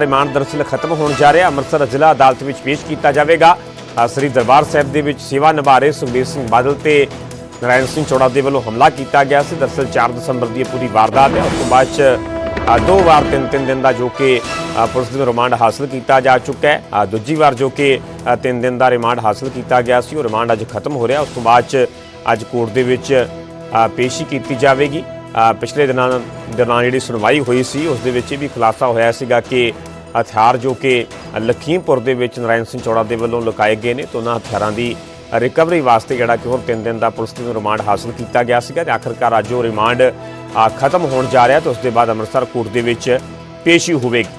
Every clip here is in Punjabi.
ਰਿਮਾਂਡ ਦਰਅਸਲ ਖਤਮ ਹੋਣ ਜਾ ਰਿਹਾ। ਅੰਮ੍ਰਿਤਸਰ ਜ਼ਿਲ੍ਹਾ ਅਦਾਲਤ ਵਿੱਚ ਪੇਸ਼ ਕੀਤਾ ਜਾਵੇਗਾ। ਸ੍ਰੀ ਦਰਬਾਰ ਸਾਹਿਬ ਦੇ ਵਿੱਚ ਸੇਵਾ ਨਿਭਾ ਰਹੇ ਸੁਖਬੀਰ ਸਿੰਘ ਬਾਦਲ ਤੇ ਨਰਾਇਣ ਸਿੰਘ ਚੌੜਾ ਦੇ ਵੱਲੋਂ ਹਮਲਾ ਕੀਤਾ ਗਿਆ ਸੀ। ਦਰਅਸਲ 4 ਦਸੰਬਰ ਦੀ ਪੂਰੀ ਵਾਰਦਾਤ ਹੈ। ਉਸ ਤੋਂ ਬਾਅਦ ਚ ਦੋ ਵਾਰ ਤਿੰਨ ਤਿੰਨ ਦਿਨ ਦਾ ਜੋ ਕਿ ਪੁਲਿਸ ਨੂੰ ਰਿਮਾਂਡ ਹਾਸਲ ਕੀਤਾ ਜਾ ਚੁੱਕਾ ਹੈ। ਦੂਜੀ ਵਾਰ ਜੋ ਕਿ ਤਿੰਨ ਦਿਨ ਦਾ ਰਿਮਾਂਡ ਹਾਸਲ ਕੀਤਾ ਗਿਆ ਸੀ। ਉਹ ਰਿਮਾਂਡ ਅੱਜ ਖਤਮ ਹੋ ਰਿਹਾ। ਉਸ ਤੋਂ ਬਾਅਦ ਚ ਅੱਜ ਕੋਰਟ ਦੇ ਵਿੱਚ ਅ, ਪੇਸ਼ੀ ਕੀਤੀ ਜਾਵੇਗੀ। ਪਿਛਲੇ ਦਿਨਾਂ ਦੌਰਾਨ ਜਿਹੜੀ ਸੁਣਵਾਈ ਹੋਈ ਸੀ ਉਸ ਦੇ ਵਿੱਚ ਇਹ ਵੀ ਖੁਲਾਸਾ ਹੋਇਆ ਸੀਗਾ ਕਿ ਹਥਿਆਰ ਜੋ ਕਿ ਲਖੀਮਪੁਰ ਦੇ ਵਿੱਚ ਨਰਾਇਣ ਸਿੰਘ ਚੌੜਾ ਦੇ ਵੱਲੋਂ ਲੁਕਾਏ ਗਏ ਨੇ ਤੇ ਉਹਨਾਂ ਹਥਿਆਰਾਂ ਦੀ ਰਿਕਵਰੀ ਵਾਸਤੇ ਜਿਹੜਾ ਕਿ ਹੁਣ 3 ਦਿਨ ਦਾ ਪੁਲਿਸ ਨੂੰ ਰਿਮਾਂਡ ਹਾਸਲ ਕੀਤਾ ਗਿਆ ਸੀਗਾ ਤੇ ਆਖਰਕਾਰ ਅੱਜ ਉਹ ਰਿਮਾਂਡ ਖਤਮ ਹੋਣ ਜਾ ਰਿਹਾ ਤੇ ਉਸ ਦੇ ਬਾਅਦ ਅੰਮ੍ਰਿਤਸਰ ਕੋਰਟ ਦੇ ਵਿੱਚ ਪੇਸ਼ੀ ਹੋਵੇਗੀ।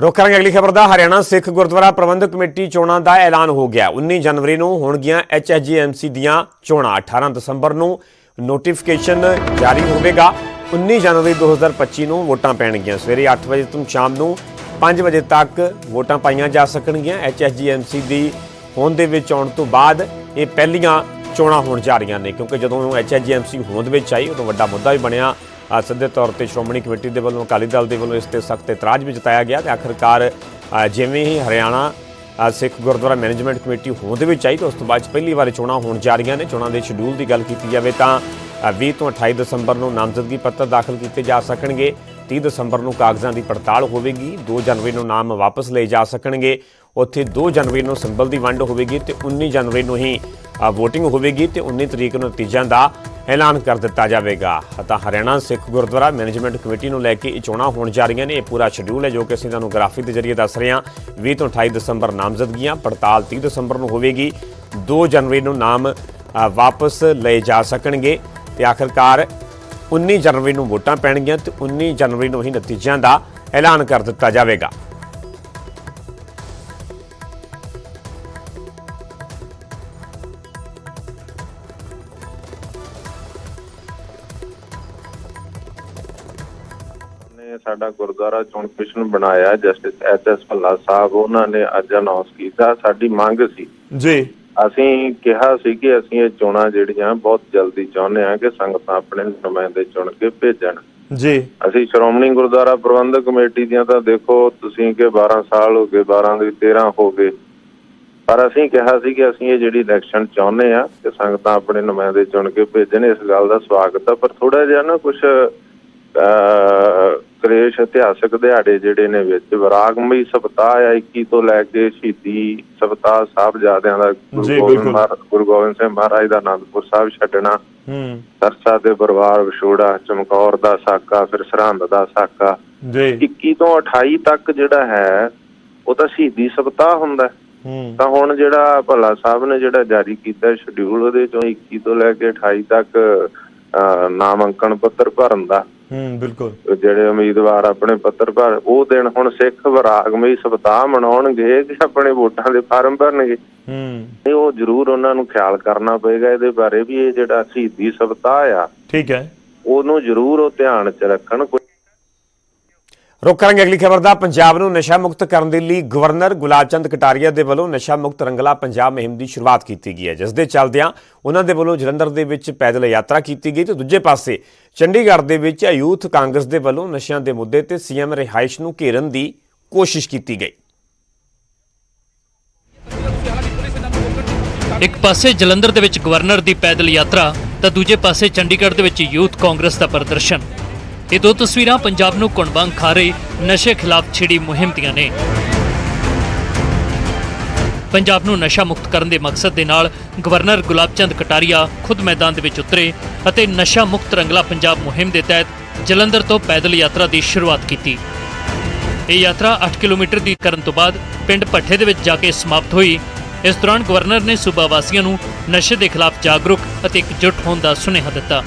ਰੁਕ ਕਰਾਂਗੇ ਅਗਲੀ ਖਬਰ ਦਾ। ਹਰਿਆਣਾ ਸਿੱਖ ਗੁਰਦੁਆਰਾ ਪ੍ਰਬੰਧਕ ਕਮੇਟੀ ਚੋਣਾਂ ਦਾ ਐਲਾਨ ਹੋ ਗਿਆ। 19 ਜਨਵਰੀ ਨੂੰ ਹੋਣਗੀਆਂ ਐਚਐਸਜੀਐਮਸੀ ਦੀਆਂ ਚੋਣਾਂ 18 ਦਸੰਬਰ ਨੂੰ ਨੋਟੀਫਿਕੇਸ਼ਨ ਜਾਰੀ ਹੋਵੇਗਾ। 19 ਜਨਵਰੀ 2025 ਨੂੰ ਵੋਟਾਂ ਪੈਣਗੀਆਂ। ਸਵੇਰੇ 8 ਵਜੇ ਤੋਂ ਸ਼ਾਮ ਨੂੰ 5 ਵਜੇ ਤੱਕ ਵੋਟਾਂ ਪਾਈਆਂ ਜਾ ਸਕਣਗੀਆਂ। ਐਚਐਸਜੀਐਮਸੀ ਦੀ ਹੋਂਦ ਦੇ ਵਿੱਚ ਆਉਣ ਤੋਂ ਬਾਅਦ ਇਹ ਪਹਿਲੀਆਂ ਚੋਣਾਂ ਹੋਣ ਜਾ ਰਹੀਆਂ ਨੇ। ਕਿਉਂਕਿ ਜਦੋਂ ਐਚਐਸਜੀਐਮਸੀ ਹੋਂਦ ਵਿੱਚ ਆਈ, ਉਦੋਂ ਵੱਡਾ ਮੁੱਦਾ ਵੀ ਬਣਿਆ। ਸਿੱਧੇ ਤੌਰ ਤੇ ਸ਼੍ਰੋਮਣੀ ਕਮੇਟੀ ਦੇ ਵੱਲੋਂ ਅਕਾਲੀ ਦਲ ਦੇ ਵੱਲੋਂ ਇਸ ਤੇ ਸਖਤ ਇਤਰਾਜ਼ ਵੀ ਜਤਾਇਆ ਗਿਆ ਤੇ ਆਖਰਕਾਰ ਜਿਵੇਂ ਹੀ ਹਰਿਆਣਾ ਸਿੱਖ ਗੁਰਦੁਆਰਾ ਮੈਨੇਜਮੈਂਟ ਕਮੇਟੀ ਹੋਂਦ ਵਿੱਚ ਆਈ ਤਾਂ ਉਸ ਤੋਂ ਬਾਅਦ 'ਚ ਪਹਿਲੀ ਵਾਰ ਚੋਣਾਂ ਹੋਣ ਜਾ ਰਹੀਆਂ ਨੇ। ਚੋਣਾਂ ਦੇ ਸ਼ਡਿਊਲ ਦੀ ਗੱਲ ਕੀਤੀ ਜਾਵੇ ਤਾਂ ਅ, 20 ਤੋਂ 28 ਦਸੰਬਰ ਨੂੰ ਨਾਮਜ਼ਦਗੀ ਪੱਤਰ ਦਾਖਲ ਕੀਤੇ ਜਾ ਸਕਣਗੇ। 30 ਦਸੰਬਰ ਨੂੰ ਕਾਗਜ਼ਾਂ ਦੀ ਪੜਤਾਲ ਹੋਵੇਗੀ। 2 ਜਨਵਰੀ ਨੂੰ ਨਾਮ ਵਾਪਸ ਲਏ ਜਾ ਸਕਣਗੇ। ਉੱਥੇ 2 ਜਨਵਰੀ ਨੂੰ ਸਿੰਬਲ ਦੀ ਵੰਡ ਹੋਵੇਗੀ ਤੇ 19 ਜਨਵਰੀ ਨੂੰ ਹੀ VOTING ਹੋਵੇਗੀ ਤੇ 19 ਤਰੀਕ ਨੂੰ ਨਤੀਜਿਆਂ ਦਾ ਐਲਾਨ ਕਰ ਦਿੱਤਾ ਜਾਵੇਗਾ। ਤਾਂ ਹਰਿਆਣਾ, ਸਿੱਖ ਗੁਰਦੁਆਰਾ ਮੈਨੇਜਮੈਂਟ ਕਮੇਟੀ ਨੂੰ ਲੈ ਕੇ ਇਹ ਚੋਣਾਂ ਹੋਣ ਜਾ ਰਹੀਆਂ ਨੇ। ਇਹ ਪੂਰਾ ਸ਼ਡਿਊਲ ਹੈ ਜੋ ਕਿ ਅਸੀਂ ਤੁਹਾਨੂੰ ਗ੍ਰਾਫਿਕ ਦੇ ਜ਼ਰੀਏ ਦੱਸ ਰਹੇ ਹਾਂ। 20 ਤੋਂ 28 ਦਸੰਬਰ ਨਾਮਜ਼ਦਗੀਆਂ, ਪੜਤਾਲ 30 ਦਸੰਬਰ ਨੂੰ ਹੋਵੇਗੀ। 2 ਜਨਵਰੀ ਨੂੰ ਨਾਮ ਵਾਪਸ ਲਏ ਜਾ ਸਕਣਗੇ ਤੇ ਆਖਰਕਾਰ 19 ਜਨਵਰੀ ਨੂੰ ਵੋਟਾਂ ਪੈਣਗੀਆਂ ਤੇ 19 ਜਨਵਰੀ ਨੂੰ ਹੀ ਨਤੀਜਿਆਂ ਦਾ ਐਲਾਨ ਕਰ ਦਿੱਤਾ ਜਾਵੇਗਾ। ਨੇ ਸਾਡਾ ਗੁਰਦੁਆਰਾ ਚੋਣ ਕਮਿਸ਼ਨ ਬਣਾਇਆ justice S S Bhalla Sahib ਉਹਨਾਂ ਨੇ ਅੱਜ ਅਨਾਉਂਸ ਕੀਤਾ ਸਾਡੀ ਮੰਗ ਸੀ। ਜੀ। ਅਸੀਂ ਕਿਹਾ ਸੀ ਕਿ ਅਸੀਂ ਇਹ ਚੋਣਾਂ ਜਿਹੜੀਆਂ ਬਹੁਤ ਜਲਦੀ ਚਾਹੁੰਦੇ ਹਾਂ ਕਿ ਸੰਗਤਾਂ ਆਪਣੇ ਨੁਮਾਇੰਦੇ ਚੁਣ ਕੇ ਭੇਜਣ। ਜੀ। ਅਸੀਂ ਸ਼੍ਰੋਮਣੀ ਗੁਰਦੁਆਰਾ ਪ੍ਰਬੰਧਕ ਕਮੇਟੀ ਦੀਆਂ ਤਾਂ ਦੇਖੋ ਤੁਸੀਂ ਕਿ 12 ਸਾਲ ਹੋ ਗਏ 12 ਦੇ 13 ਹੋ ਗਏ। ਪਰ ਅਸੀਂ ਕਿਹਾ ਸੀ ਕਿ ਅਸੀਂ ਇਹ ਜਿਹੜੀ ਇਲੈਕਸ਼ਨ ਚਾਹੁੰਦੇ ਆ ਕਿ ਸੰਗਤਾਂ ਆਪਣੇ ਨੁਮਾਇੰਦੇ ਚੁਣ ਕੇ ਭੇਜਣ ਇਸ ਗੱਲ ਦਾ ਸਵਾਗਤ ਆ। ਪਰ ਥੋੜਾ ਜਿਹਾ ਨਾ ਕੁਝ ਕ੍ਰੇਸ਼ ਇਤਿਹਾਸਕ ਦਿਹਾੜੇ ਜਿਹੜੇ ਨੇ ਵਿੱਚ ਵਿਰਾਗਮਈ ਸਪਤਾਹ ਆ 21 ਤੋਂ ਲੈ ਕੇ ਸ਼ਹੀਦੀ ਸਪਤਾਹ ਸਾਹਿਬਜ਼ਾਦਿਆਂ ਦਾ ਗੁਰੂ ਗੋਬਿੰਦ ਸਿੰਘ ਮਹਾਰਾਜ ਦਾ ਆਨੰਦਪੁਰ ਸਾਹਿਬ ਛੱਡਣਾ। ਹੂੰ। ਸਰਸਾ ਦੇ ਪਰਿਵਾਰ ਵਿਛੋੜਾ ਚਮਕੌਰ ਦਾ ਸਾਕਾ ਫਿਰ ਸਰਹੰਦ ਦਾ ਸਾਕਾ। ਜੀ। 21 ਤੋਂ 28 ਤੱਕ ਜਿਹੜਾ ਹੈ ਉਹ ਤਾਂ ਸ਼ਹੀਦੀ ਸਪਤਾਹ ਹੁੰਦਾ। ਤਾਂ ਹੁਣ ਜਿਹੜਾ ਭੱਲਾ ਸਾਹਿਬ ਨੇ ਜਿਹੜਾ ਜਾਰੀ ਕੀਤਾ ਸ਼ਡਿਊਲ ਉਹਦੇ ਚੋਂ 21 ਤੋਂ ਲੈ ਕੇ 28 ਤੱਕ ਅਹ, ਨਾਮਾਂਕਣ ਪੱਤਰ ਭਰਨ ਦਾ। ਹੂੰ ਬਿਲਕੁਲ। ਜਿਹੜੇ ਉਮੀਦਵਾਰ ਆਪਣੇ ਪੱਤਰ ਭਰ ਉਹ ਦਿਨ ਹੁਣ ਸਿੱਖ ਵਿਰਾਗਮਈ ਸਪਤਾਹ ਮਨਾਉਣਗੇ ਕਿ ਆਪਣੇ ਵੋਟਾਂ ਦੇ ਫਾਰਮ ਭਰਨਗੇ। ਹੂੰ। ਇਹ ਉਹ ਜ਼ਰੂਰ ਉਹਨਾਂ ਨੂੰ ਖਿਆਲ ਕਰਨਾ ਪਏਗਾ ਇਹਦੇ ਬਾਰੇ ਵੀ ਇਹ ਜਿਹੜਾ ਸ਼ਹੀਦੀ ਸਪਤਾਹ ਆ ਠੀਕ ਹੈ। ਉਹਨੂੰ ਜ਼ਰੂਰ ਉਹ ਧਿਆਨ 'ਚ ਰੱਖਣ। ਰੁਕ ਕਰਾਂਗੇ ਅਗਲੀ ਖਬਰ ਦਾ। ਪੰਜਾਬ ਨੂੰ ਨਸ਼ਾ ਮੁਕਤ ਕਰਨ ਦੇ ਲਈ ਗਵਰਨਰ ਗੁਲਾਬ ਚੰਦ ਕਟਾਰੀਆ ਦੇ ਵੱਲੋਂ ਨਸ਼ਾ ਮੁਕਤ ਰੰਗਲਾ ਪੰਜਾਬ ਮੁਹਿੰਮ ਦੀ ਸ਼ੁਰੂਆਤ ਕੀਤੀ ਗਈ ਹੈ। ਜਿਸ ਦੇ ਚੱਲਦਿਆਂ ਉਹਨਾਂ ਦੇ ਵੱਲੋਂ ਜਲੰਧਰ ਦੇ ਵਿੱਚ ਪੈਦਲ ਯਾਤਰਾ ਕੀਤੀ ਗਈ ਤੇ ਦੂਜੇ ਪਾਸੇ ਚੰਡੀਗੜ੍ਹ ਦੇ ਵਿੱਚ ਯੂਥ ਕਾਂਗਰਸ ਦੇ ਵੱਲੋਂ ਨਸ਼ਿਆਂ ਦੇ ਮੁੱਦੇ ਤੇ ਸੀਐਮ ਰਿਹਾਇਸ਼ ਨੂੰ ਘੇਰਨ ਦੀ ਕੋਸ਼ਿਸ਼ ਕੀਤੀ ਗਈ। ਇੱਕ ਪਾਸੇ ਜਲੰਧਰ ਦੇ ਵਿੱਚ ਗਵਰਨਰ ਦੀ ਪੈਦਲ ਯਾਤਰਾ, ਤਾਂ ਦੂਜੇ ਪਾਸੇ ਚੰਡੀਗੜ੍ਹ ਦੇ ਵਿੱਚ ਯੂਥ ਕਾਂਗਰਸ ਦਾ ਪ੍ਰਦਰਸ਼ਨ। ਇਹ ਦੋ ਤਸਵੀਰਾਂ ਪੰਜਾਬ ਨੂੰ ਕੁਣਬੰਗ ਖਾ ਰਹੇ ਨਸ਼ੇ ਖਿਲਾਫ ਛਿੜੀ ਮੁਹਿੰਮ ਦੀਆਂ ਨੇ। ਪੰਜਾਬ ਨੂੰ ਨਸ਼ਾ ਮੁਕਤ ਕਰਨ ਦੇ ਮਕਸਦ ਦੇ ਨਾਲ ਗਵਰਨਰ ਗੁਲਾਬ ਚੰਦ ਕਟਾਰੀਆ ਖੁਦ ਮੈਦਾਨ ਦੇ ਵਿੱਚ ਉਤਰੇ ਅਤੇ ਨਸ਼ਾ ਮੁਕਤ ਰੰਗਲਾ ਪੰਜਾਬ ਮੁਹਿੰਮ ਦੇ ਤਹਿਤ ਜਲੰਧਰ ਤੋਂ ਪੈਦਲ ਯਾਤਰਾ ਦੀ ਸ਼ੁਰੂਆਤ ਕੀਤੀ। ਇਹ ਯਾਤਰਾ 8 ਕਿਲੋਮੀਟਰ ਦੀ ਕਰਨ ਤੋਂ ਬਾਅਦ ਪਿੰਡ ਭੱਠੇ ਦੇ ਵਿੱਚ ਜਾ ਕੇ ਸਮਾਪਤ ਹੋਈ। ਇਸ ਦੌਰਾਨ ਗਵਰਨਰ ਨੇ ਸੂਬਾ ਵਾਸੀਆਂ ਨੂੰ ਨਸ਼ੇ ਦੇ ਖਿਲਾਫ ਜਾਗਰੂਕ ਅਤੇ ਇਕਜੁੱਟ ਹੋਣ ਦਾ ਸੁਨੇਹਾ ਦਿੱਤਾ।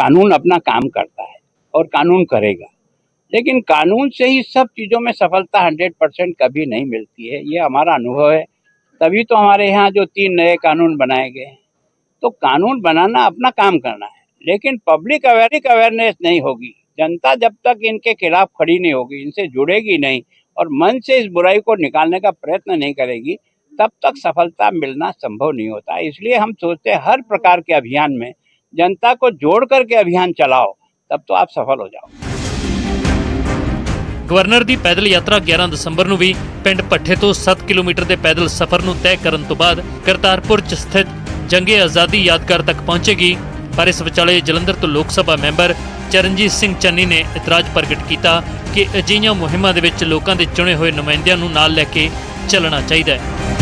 कानून अपना काम करता है और कानून करेगा। लेकिन कानून से ही सब चीज़ों में सफलता हंड्रेड परसेंट कभी नहीं मिलती है। ये हमारा अनुभव है। तभी तो हमारे यहाँ जो तीन नए कानून बनाए गए हैं। तो कानून बनाना अपना काम करना है। लेकिन पब्लिक अवेयरिक अवेयरनेस नहीं होगी। जनता जब तक इनके खिलाफ खड़ी नहीं होगी, इनसे जुड़ेगी नहीं और मन से इस बुराई को निकालने का प्रयत्न नहीं करेगी, तब तक सफलता मिलना संभव नहीं होता। इसलिए हम सोचते हैं हर प्रकार के अभियान में जनता को जोड़ करके अभियान चलाओ तब तो आप सफल हो जाओ ਗਵਰਨਰ ਦੀ ਪੈਦਲ ਯਾਤਰਾ 11 ਦਸੰਬਰ ਨੂੰ ਵੀ ਪਿੰਡ ਭੱਠੇ ਤੋਂ 7 ਕਿਲੋਮੀਟਰ ਦੇ ਪੈਦਲ ਸਫ਼ਰ ਨੂੰ ਤੈਅ ਕਰਨ ਤੋਂ ਬਾਅਦ ਕਰਤਾਰਪੁਰ 'ਚ ਸਥਿਤ ਜੰਗੇ ਆਜ਼ਾਦੀ ਯਾਦਗਾਰ ਤੱਕ ਪਹੁੰਚੇਗੀ ਪਰ ਇਸ ਵਿਚਾਲੇ ਜਲੰਧਰ ਤੋਂ ਲੋਕ ਸਭਾ ਮੈਂਬਰ ਚਰਨਜੀਤ ਸਿੰਘ ਚੰਨੀ ਨੇ ਇਤਰਾਜ਼ ਪ੍ਰਗਟ ਕੀਤਾ ਕਿ ਅਜਿਹੀਆਂ ਮੁਹਿੰਮਾਂ ਦੇ ਵਿੱਚ ਲੋਕਾਂ ਦੇ ਚੁਣੇ ਹੋਏ ਨੁਮਾਇੰਦਿਆਂ ਨੂੰ ਨਾਲ ਲੈ ਕੇ ਚੱਲਣਾ ਚਾਹੀਦਾ ਹੈ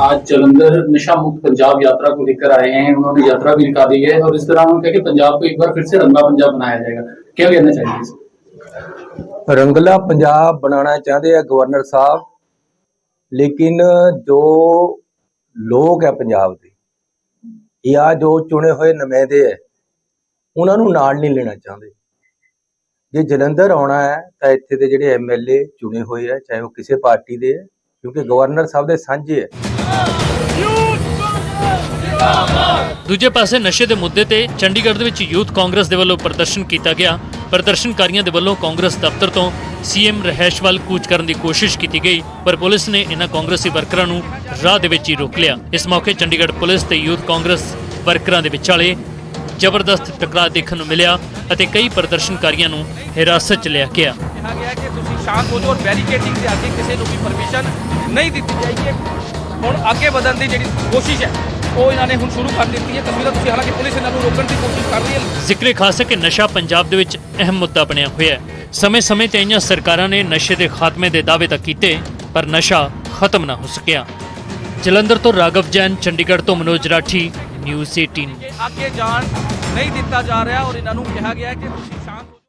आज जलंधर नशा मुक्त पंजाब यात्रा को लेकर आए हैं उन्होंने यात्रा भी निकाली है और इस दौरान उन्होंने कहा कि पंजाब को एक बार फिर से रंगा पंजाब बनाया जाएगा क्या कहना चाहिए इस ਰੰਗਲਾ ਪੰਜਾਬ ਬਣਾਉਣਾ ਚਾਹੁੰਦੇ ਆ ਗਵਰਨਰ ਸਾਹਿਬ ਲੇਕਿਨ ਜੋ ਲੋਕ ਹੈ ਪੰਜਾਬ ਦੇ ਜਾਂ ਜੋ ਚੁਣੇ ਹੋਏ ਨੁਮਾਇੰਦੇ ਹੈ ਉਹਨਾਂ ਨੂੰ ਨਾਲ ਨਹੀਂ ਲੈਣਾ ਚਾਹੁੰਦੇ ਜੇ ਜਲੰਧਰ ਆਉਣਾ ਹੈ ਤਾਂ ਇੱਥੇ ਦੇ ਜਿਹੜੇ ਐਮਐਲਏ ਚੁਣੇ ਹੋਏ ਹੈ ਚਾਹੇ ਉਹ ਕਿਸੇ ਪਾਰਟੀ ਦੇ ਹੈ ਕਿਉਂਕਿ ਗਵਰਨਰ ਸਾਹਿਬ ਦੇ ਸਾਂਝੇ ਹੈ ਦੂਜੇ ਪਾਸੇ ਨਸ਼ੇ ਦੇ ਮੁੱਦੇ ਤੇ ਚੰਡੀਗੜ੍ਹ ਦੇ ਵਿੱਚ ਯੂਥ ਕਾਂਗਰਸ ਦੇ ਵੱਲੋਂ ਪ੍ਰਦਰਸ਼ਨ ਕੀਤਾ ਗਿਆ। ਪ੍ਰਦਰਸ਼ਨਕਾਰੀਆਂ ਦੇ ਵੱਲੋਂ ਕਾਂਗਰਸ ਦਫ਼ਤਰ ਤੋਂ ਸੀਐਮ ਰਹਿਸ਼ ਵੱਲ ਕੂਚ ਕਰਨ ਦੀ ਕੋਸ਼ਿਸ਼ ਕੀਤੀ ਗਈ, ਪਰ ਪੁਲਿਸ ਨੇ ਇਹਨਾਂ ਕਾਂਗਰਸੀ ਵਰਕਰਾਂ ਨੂੰ ਰਾਹ ਦੇ ਵਿੱਚ ਹੀ ਰੋਕ ਲਿਆ। ਇਸ ਮੌਕੇ ਚੰਡੀਗੜ੍ਹ ਪੁਲਿਸ ਤੇ ਯੂਥ ਕਾਂਗਰਸ ਵਰਕਰਾਂ ਦੇ ਵਿਚਾਲੇ ਜ਼ਬਰਦਸਤ ਟਕਰਾਅ ਦੇਖਣ ਨੂੰ ਮਿਲਿਆ ਅਤੇ ਕਈ ਪ੍ਰਦਰਸ਼ਨਕਾਰੀਆਂ ਨੂੰ ਹਿਰਾਸਤ 'ਚ ਲਿਆ ਗਿਆ। ਕਿਹਾ ਗਿਆ ਕਿ ਤੁਸੀਂ ਸ਼ਾਂਤ ਹੋ ਜਾਓ ਔਰ ਬੈਰੀਕੇਡਿੰਗ ਦੇ ਅੱਗੇ ਕਿਸੇ ਨੂੰ ਵੀ ਪਰਮਿਸ਼ਨ ਨਹੀਂ ਦਿੱਤੀ ਜਾਏਗੀ। ਹੁਣ ਅੱਗੇ ਵਧਣ ਦੀ ਜਿਹੜੀ ਕੋਸ਼ਿਸ਼ ਹੈ ਉਹ ਇਹਨਾਂ ਨੇ ਹੁਣ ਸ਼ੁਰੂ ਕਰ ਦਿੱਤੀ ਹੈ। ਤਸਵੀਰਾਂ ਤੁਸੀਂ ਹਾਲਾਂਕਿ ਪੁਲਿਸ ਇਹਨਾਂ ਨੂੰ ਰੋਕਣ ਦੀ ਕੋਸ਼ਿਸ਼ ਕਰ ਰਹੀ ਹੈ। ਜ਼ਿਕਰੇ ਖਾਸ ਹੈ ਕਿ ਨਸ਼ਾ ਪੰਜਾਬ ਦੇ ਵਿੱਚ ਅਹਿਮ ਮੁੱਦਾ ਬਣਿਆ ਹੋਇਆ ਹੈ। ਸਮੇਂ-ਸਮੇਂ ਤੇ ਆਈਆਂ ਸਰਕਾਰਾਂ ਨੇ ਨਸ਼ੇ ਦੇ ਖਾਤਮੇ ਦੇ ਦਾਅਵੇ ਤਾਂ ਕੀਤੇ ਪਰ ਨਸ਼ਾ ਖਤਮ ਨਾ ਹੋ ਸਕਿਆ। ਜਲੰਧਰ ਤੋਂ ਰਾਘਵ ਜੈਨ ਚੰਡੀਗੜ੍ਹ ਤੋਂ ਮਨੋਜ ਰਾਠੀ ਨਿਊਜ਼ 18 ਕਿ ਅੱਗੇ ਜਾਣ ਨਹੀਂ ਦਿੱਤਾ ਜਾ ਰਿਹਾ ਔਰ ਇਹਨਾਂ ਨੂੰ ਕਿਹਾ ਗਿਆ ਕਿ ਤੁਸੀਂ ਸ਼ਾਂਤ